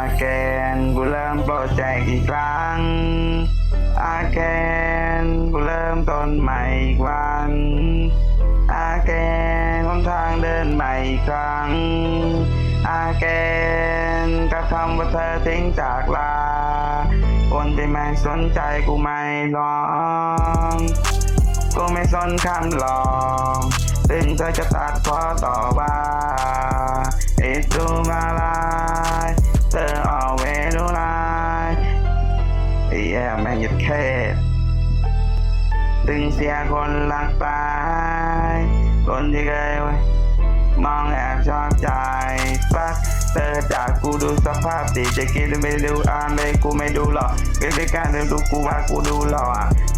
อาแกนกูเริ่มโปรเจกต์อีกครั้ง อาแกนกูเริ่มต้นใหม่อีกวัน อาแกนหนทางเดินใหม่อีกครั้ง อาแกนกับคำว่าเธอทิ้งจากลา คนที่ไม่สนใจกูไม่ลองกูไม่สนคำหลอกถึงเธอจะตัดพอต่อว่า ย่แม่งยัดแค่ถึงเสียคนรักไปคนที่เคยมองแอบชอบใจปักเธอจากกูดูสภาพดีจะกินไม่ดูอ่านเลยกูไม่ดูหรอกเกิดด้วยการเดินดูกูว่ากูดูหลอ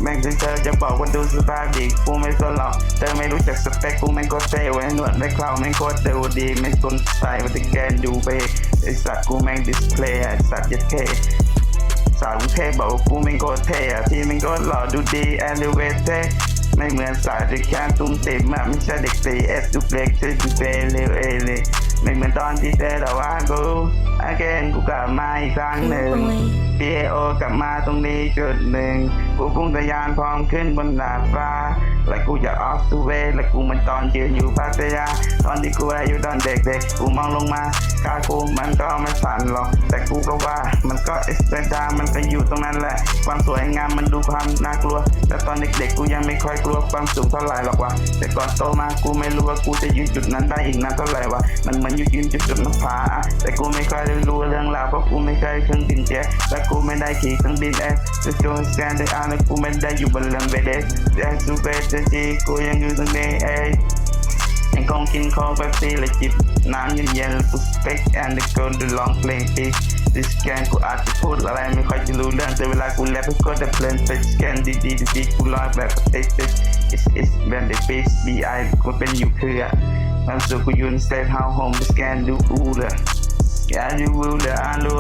แม่งถึงเธอจะบอกว่าดูสภาพดีกูไม่สนหรอกเธอไม่รู้จักสเปคกูไม่งโคตรเท่ไว้หนวดไม่เคราไม่งโคตรดูดีไม่สนใจว่าจะแกนดูไปไอสัตว์กูแม่งดิสเพลย์ไอสัตว์ยัดเท่ สาวกรุงเทพบอกว่ากูไม่โคตรเท่อะพี่มันก็หล่อดูดีแอลิเวเตไม่เหมือนสายที่แค่ตุ้มติ่มอะไม่ใช่เด็กตีเอสดูเล็กเธอดูเปเลเอเลย ไม่เหมือนตอนที่เธอแต่ว่ากูอาเกนกูกลับมาอีกครั้งหนึ่ง PAO กลับมาตรงนี้จุดหนึ่ง กูพุ่งทะยานพร้อมขึ้นบนดาดฟ้า และกูอยากออฟตูเวและกูมันตอนยืนอยู่พัทยา ตอนที่กูอายุตอนเด็กๆ กูมองลงมาขากูมันก็ไม่สั่นหรอก แต่กูก็ว่ามันก็เอ็กซ์เตรดามันก็อยู่ตรงนั้นแหละ ความสวยงามมันดูความน่ากลัว แต่ตอนเด็กๆ กูยังไม่ค่อยกลัวความสูงเท่าไหร่หรอกว่ะแต่ก่อนโตมากูไม่รู้ว่ากูจะยืนจุดนั้นได้อีกนานเท่าไหร่วะมันเหมือนอยู่ยืนจุดจุดน้ำผาแต่กูไม่เคยได้รู้เรื่องราวเพราะกูไม่เคยขึ้นบินเจ็ตและกูไม่ได้ขี่เครื่องบินเอสจะโจนแซนได้อ่านและกูไม่ได้อยู่บนเรือเบเดสแต่ซูเปอร์จีกูยังอยู่ตรงนี้เอ้ยยังคงกินโค้กแบบซีและจิบน้ำเย็นๆกูสเปกแอนด์ก็ดูลองเพลงปีดิสแกนกูอาจจะพูดอะไรไม่ค่อยจะรู้เรื่องแต่เวลากูแรปก็จะเพลินไปสแกนดีดีดีดีกูรอแบบเอ๊ะเอ๊ะ is is when the face bi กูเป็นอยู่คืออะมันสุกูยืนสเตทเฮาโฮมสแกนดูอู เลยอย่าดูอูเลยอ่านดู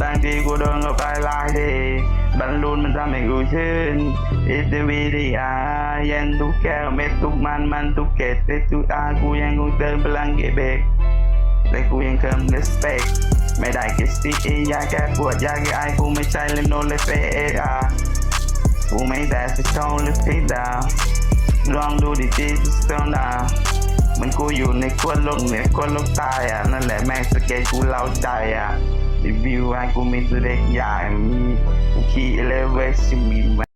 บางทีกูโดนกับไปลายดีบอลลูนมันทำให้กูชื่น It's the VDR ยันทุกแก้วเม็ดทุกมันมันทุกเกตเม็ดทุกอากูยังคงเติมพลังเก็บเบกแต่กูยังเคิม respect ไม่ได้กิสตียาแก้ปวดยาแก้ไอกูไม่ใช่เลโนเลเฟเออากูไม่แต่จะโชว์หรือพิดาวลองดูดิจีสเตลนา มันกูอยู่ในขั้วโลกเหนือขั้วโลกใต้อะนั่นแหละแม่งสเกตกูเล่าใจอะรีวิวให้กูมีตัวเล็กใหญ่มีขี่เลเวชมี